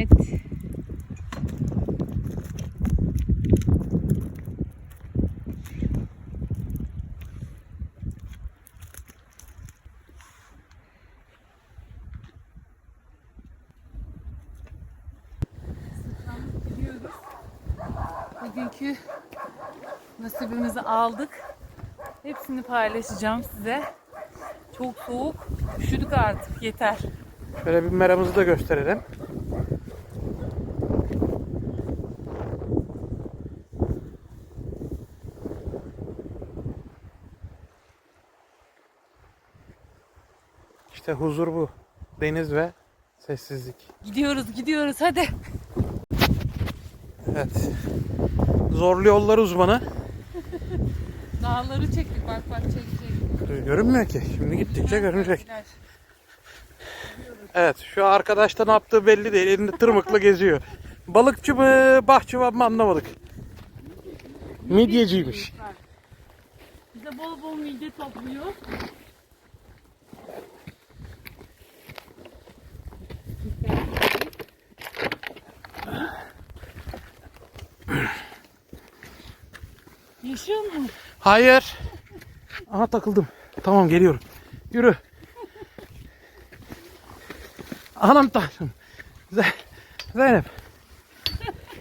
Evet. Bugünkü nasibimizi aldık. Hepsini paylaşacağım size. Çok soğuk. Üşüdük artık. Yeter. Şöyle bir meramızı da gösterelim. İşte huzur bu. Deniz ve sessizlik. Gidiyoruz, gidiyoruz. Hadi. Evet. Zorlu yollar uzmanı. Dağları çektik. Bak bak çekecek. Görünmüyor ki. Şimdi gittikçe görünecek. Evet şu arkadaşta ne yaptığı belli değil. Elinde tırmıkla geziyor. Balıkçı mı bahçıvan mı anlamadık. Midyeciymiş. Bize bol bol midye topluyor. Yaşıyor mu? Hayır. Aha takıldım. Tamam geliyorum. Yürü. Anam tanrım. Ze- Zeynep.